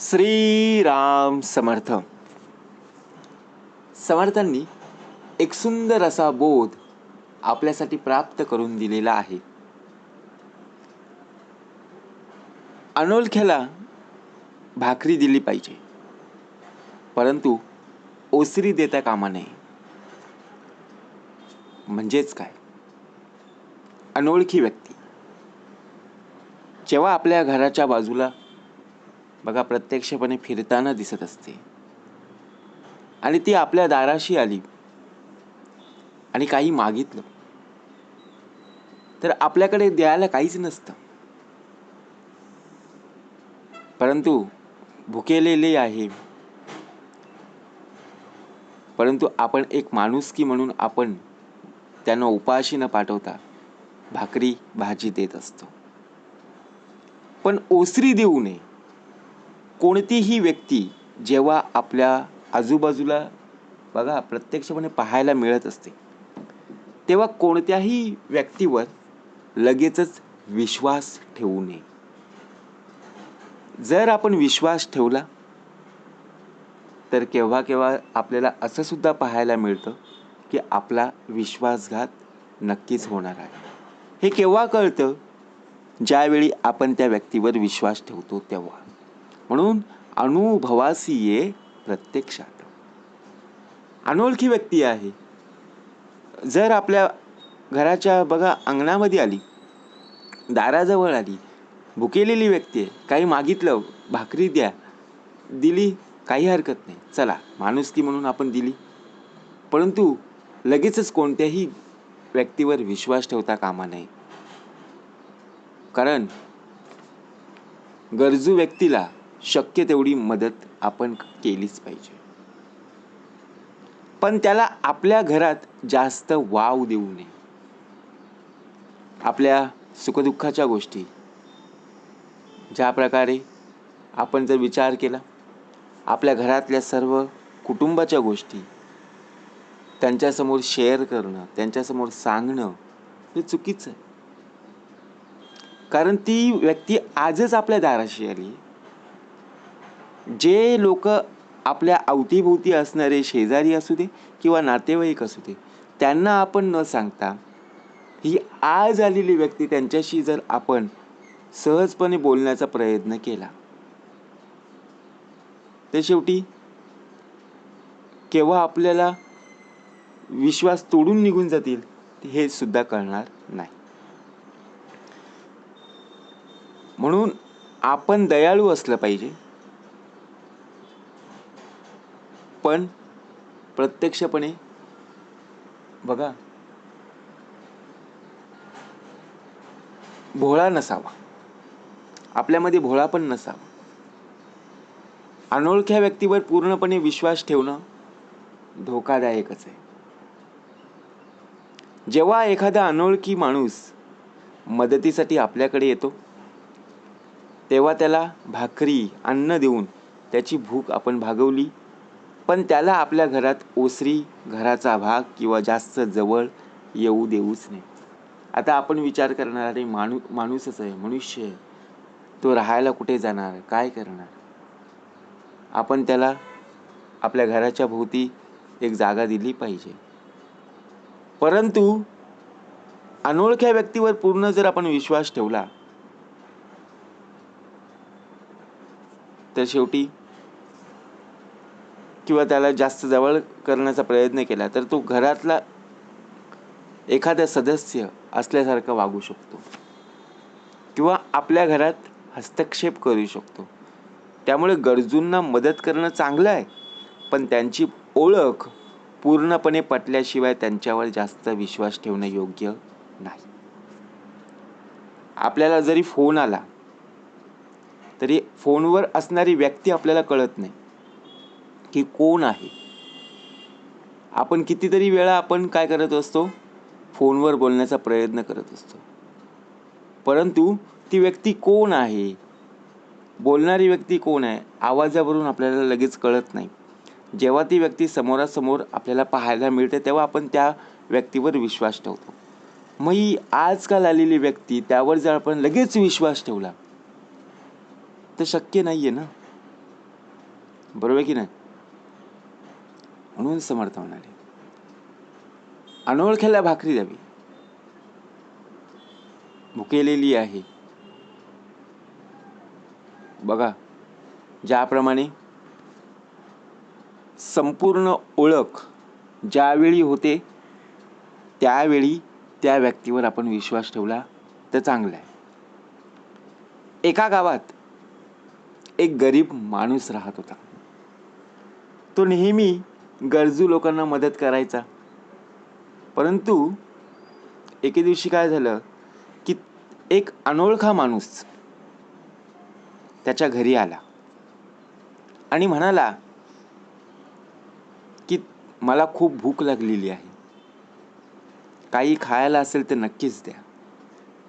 श्रीराम समर्थ. समर्थांनी एक सुंदर असा बोध आपल्यासाठी प्राप्त करून दिलेला आहे. अनोळख्याला भाकरी दिली पाहिजे. परंतु ओसरी देता कामा नये. म्हणजेच काय? अनोळखी व्यक्ती. जेव्हा आपल्या घराच्या बाजूला बघा प्रत्यक्षपणे फिरताना दिसत असते. आणि ती आपल्या दाराशी आली. आणि काही मागितलं. तर आपल्याकडे द्यायला काहीच नसतं. परंतु भुकेलेले आहे. परंतु आपण एक माणुसकी म्हणून आपण त्यांना उपाशी न पाठवता भाकरी भाजी देत असतो. पण ओसरी देऊ नये. कोणतीही व्यक्ती जेव्हा आपल्या आजूबाजूला बघा प्रत्यक्षपणे पाहायला मिळत असते तेव्हा कोणत्याही व्यक्तीवर लगेचच विश्वास ठेवू नये. जर आपण विश्वास ठेवला तर केव्हा केव्हा आपल्याला असं सुद्धा पाहायला मिळतं की आपला विश्वासघात नक्कीच होणार आहे. हे केव्हा कळतं? ज्यावेळी आपण त्या व्यक्तीवर विश्वास ठेवतो तेव्हा. म्हणून अनुभवासी ये प्रत्यक्षात. अनोळखी व्यक्ती आहे. जर आपल्या घराच्या बघा अंगणामध्ये आली दाराजवळ आली भुकेलेली व्यक्ती आहे काही मागितलं भाकरी द्या दिली काही हरकत नाही. चला माणुसकी म्हणून आपण दिली. परंतु लगेचच कोणत्याही व्यक्तीवर विश्वास ठेवता कामा नये. कारण गरजू व्यक्तीला शक्य तेवढी मदत आपण केलीच पाहिजे. पण त्याला आपल्या घरात जास्त वाव देऊ नये. आपल्या सुखदुःखाच्या गोष्टी. ज्या प्रकारे आपण जर विचार केला आपल्या घरातल्या सर्व कुटुंबाच्या गोष्टी त्यांच्यासमोर शेअर करणं त्यांच्यासमोर सांगणं हे चुकीचं आहे. कारण ती व्यक्ती आजच आपल्या दाराशी आली. जे लोक आपल्या अवतीभोवती असणारे शेजारी असू दे किंवा नातेवाईक असू दे त्यांना आपण न सांगता ही आज आलेली व्यक्ती त्यांच्याशी जर आपण सहजपणे बोलण्याचा प्रयत्न केला तर शेवटी केव्हा आपल्याला विश्वास तोडून निघून जातील हे सुद्धा कळणार नाही. म्हणून आपण दयाळू असलं पाहिजे. पण प्रत्यक्षपणे बघा भोळा नसावा. आपल्यामध्ये भोळा पण नसावा. अनोळख्या व्यक्तीवर पूर्णपणे विश्वास ठेवणं धोकादायकच आहे. जेव्हा एखादा अनोळखी माणूस मदतीसाठी आपल्याकडे येतो तेव्हा त्याला भाकरी अन्न देऊन त्याची भूक आपण भागवली पण त्याला आपल्या घरात ओसरी घराचा भाग किंवा जास्त जवळ येऊ देऊच नाही आता आपण विचार करणार माणू माणूसच आहे मनुष्य आहे. तो राहायला कुठे जाणार? काय करणार? आपण त्याला आपल्या घराच्या भोवती एक जागा दिली पाहिजे. परंतु अनोळख्या व्यक्तीवर पूर्ण जर आपण विश्वास ठेवला तर शेवटी किंवा त्याला जास्त जवळ करण्याचा प्रयत्न केला तर तो घरातला एखादा सदस्य असल्यासारखं वागू शकतो. किंवा आपल्या घरात हस्तक्षेप करू शकतो. त्यामुळे गरजूंना मदत करणं चांगलं आहे पण त्यांची ओळख पूर्णपणे पटल्याशिवाय त्यांच्यावर जास्त विश्वास ठेवणं योग्य नाही. आपल्याला जरी फोन आला तरी फोनवर असणारी व्यक्ती आपल्याला कळत नाही. की कोण आहे? आपण कितीतरी वेळा आपण काय करत असतो? फोनवर बोलण्याचा प्रयत्न करत असतो. परंतु ती व्यक्ती कोण आहे? बोलणारी व्यक्ती कोण आहे? आवाजावरून आपल्याला लगेच कळत नाही. जेव्हा ती व्यक्ती समोरासमोर आपल्याला पाहायला मिळते तेव्हा आपण त्या व्यक्तीवर विश्वास ठेवतो. मग ही आजकाल आलेली व्यक्ती त्यावर जर आपण लगेच विश्वास ठेवला तर शक्य नाही आहे ना? बरोबर की नाही? म्हणून समर्थ म्हणाले. अनोळख्याला भाकरी द्यावी. भुकेलेली आहे. बघा ज्याप्रमाणे संपूर्ण ओळख ज्यावेळी होते त्यावेळी त्या व्यक्तीवर आपण विश्वास ठेवला तर चांगलं आहे. एका गावात एक गरीब माणूस राहत होता. तो नेहमी गरजू लोकांना मदत करायचा. परंतु एके दिवशी काय झालं की एक अनोळखा माणूस त्याच्या घरी आला आणि म्हणाला की मला खूप भूक लागलेली आहे. काही खायला असेल तर नक्कीच द्या.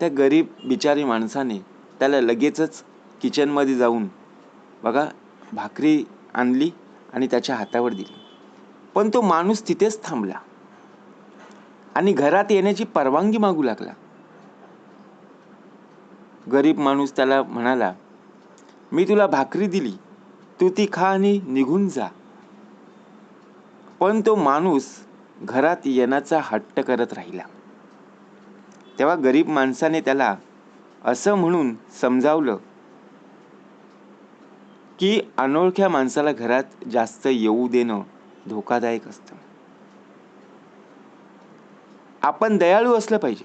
त्या गरीब बिचारी माणसाने त्याला लगेचच किचनमध्ये जाऊन बघा भाकरी आणली आणि त्याच्या हातावर दिली. पण तो माणूस तिथेच थांबला. आणि घरात येण्याची परवानगी मागू लागला. गरीब माणूस त्याला म्हणाला मी तुला भाकरी दिली तू ती खा आणि निघून जा. पण तो माणूस घरात येण्याचा हट्ट करत राहिला. तेव्हा गरीब माणसाने त्याला असं म्हणून समजावलं की अनोळख्या माणसाला घरात जास्त येऊ देणं धोकादायक असतं. आपण दयाळू असलं पाहिजे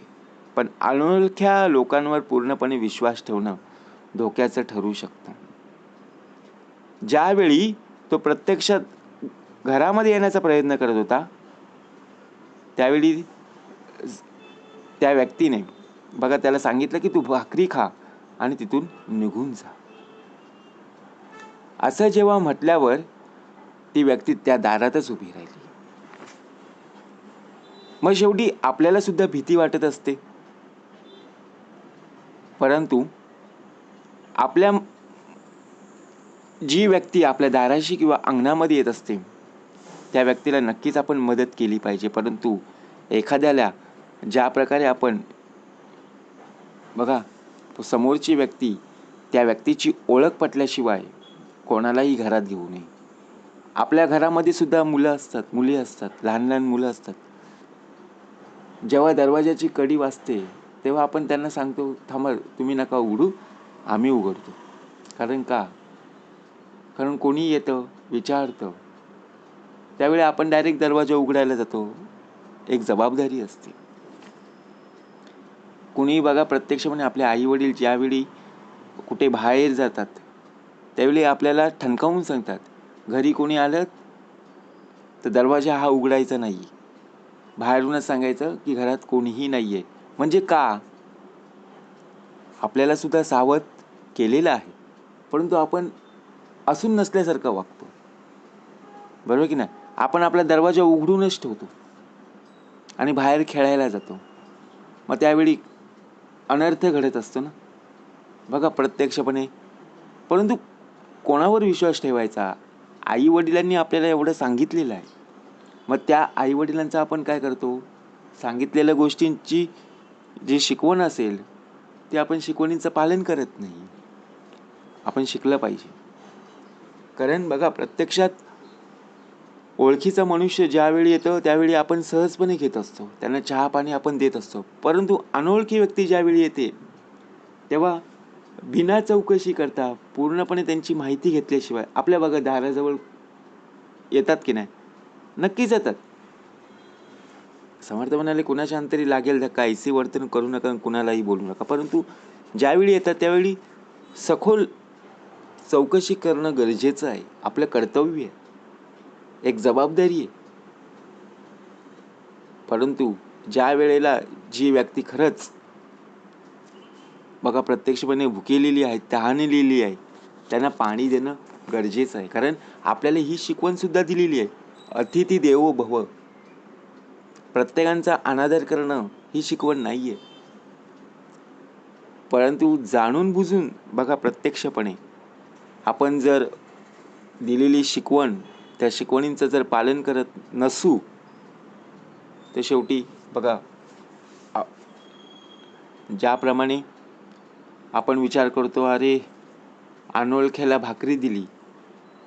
पण अनोळख्या लोकांवर पूर्णपणे विश्वास ठेवणं धोक्याचं ठरू शकतं. ज्यावेळी तो प्रत्यक्षात घरामध्ये येण्याचा प्रयत्न करत होता त्यावेळी त्या व्यक्तीने बघा त्याला सांगितलं की तू भाकरी खा आणि तिथून निघून जा. असं जेव्हा म्हटल्यावर ती व्यक्ती त्या दारातच उभी राहिली. मग शेवटी आपल्याला सुद्धा भीती वाटत असते. परंतु आपल्या जी व्यक्ती आपल्या दाराशी किंवा अंगणामध्ये येत असते त्या व्यक्तीला नक्कीच आपण मदत केली पाहिजे. परंतु एखाद्याला ज्या प्रकारे आपण बघा समोरची व्यक्ती त्या व्यक्तीची ओळख पटल्याशिवाय कोणालाही घरात घेऊ नये. आपल्या घरामध्ये सुद्धा मुलं असतात मुली असतात लहान लहान मुलं असतात. जेव्हा दरवाजाची कडी वाजते तेव्हा आपण त्यांना सांगतो थांबा तुम्ही नका उघडू आम्ही उघडतो. कारण का? कारण कोणी येतं विचारतं. त्यावेळी आपण डायरेक्ट दरवाजा उघडायला जातो. एक जबाबदारी असते. कुणीही बघा प्रत्यक्षपणे म्हणजे आपले आई वडील ज्यावेळी कुठे बाहेर जातात त्यावेळी आपल्याला ठणकावून सांगतात घरी कोणी आलं तर दरवाजा हा उघडायचा नाही. बाहेरूनच सांगायचं की घरात कोणीही नाही आहे म्हणजे का? आपल्याला सुद्धा सावध केलेलं आहे. परंतु आपण असून नसल्यासारखं वागतो. बरोबर की नाही? आपण आपला दरवाजा उघडूनच ठेवतो. आणि बाहेर खेळायला जातो. मग त्यावेळी अनर्थ घडत असतो ना? बघा प्रत्यक्षपणे. परंतु कोणावर विश्वास ठेवायचा? आई वडिलांनी आपल्याला एवढं सांगितलेलं आहे. मग त्या आई वडिलांचा आपण काय करतो? सांगितलेल्या गोष्टींची जी शिकवण असेल ते आपण शिकवणींचं पालन करत नाही. आपण शिकलं पाहिजे. कारण बघा प्रत्यक्षात ओळखीचा मनुष्य ज्यावेळी येतं त्यावेळी आपण सहजपणे घेत असतो. त्यांना चहा पाणी आपण देत असतो. परंतु अनोळखी व्यक्ती ज्यावेळी येते तेव्हा बिना चौकशी करता पूर्णपणे त्यांची माहिती घेतल्याशिवाय आपल्या बघा दाराजवळ येतात की नाही? नक्कीच येतात. समर्थ म्हणाले कुणाच्या अंतरी लागेल धक्का? ऐसे वर्तन करू नका कुणालाही बोलू नका. परंतु ज्यावेळी येतात त्यावेळी सखोल चौकशी करणं गरजेचं आहे. आपलं कर्तव्य आहे. एक जबाबदारी आहे. परंतु ज्या वेळेला जी व्यक्ती खरंच बघा प्रत्यक्षपणे भुकेलेली आहे तहानलेली आहे त्यांना पाणी देणं गरजेचं आहे. कारण आपल्याला ही शिकवण सुद्धा दिलेली आहे. अतिथी देवो भव. प्रत्येकांचा अनादर करणं ही शिकवण नाही आहे परंतु जाणून बुजून बघा प्रत्यक्षपणे. आपण जर दिलेली शिकवण त्या शिकवणींचं जर पालन करत नसू तर शेवटी बघा ज्याप्रमाणे आपण विचार करतो अरे अनोळख्याला भाकरी दिली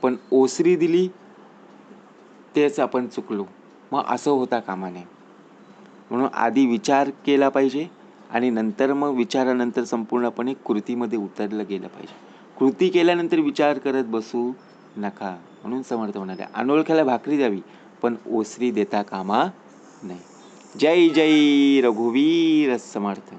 पण ओसरी दिली तेच आपण चुकलो. मग असं होता कामा नये म्हणून आधी विचार केला पाहिजे आणि नंतर मग विचारानंतर संपूर्णपणे कृतीमध्ये उतरलं गेलं पाहिजे. कृती केल्यानंतर विचार करत बसू नका म्हणून समर्थ म्हणाले अनोळख्याला भाकरी द्यावी पण ओसरी देता कामा नाही जय जय रघुवीर समर्थ.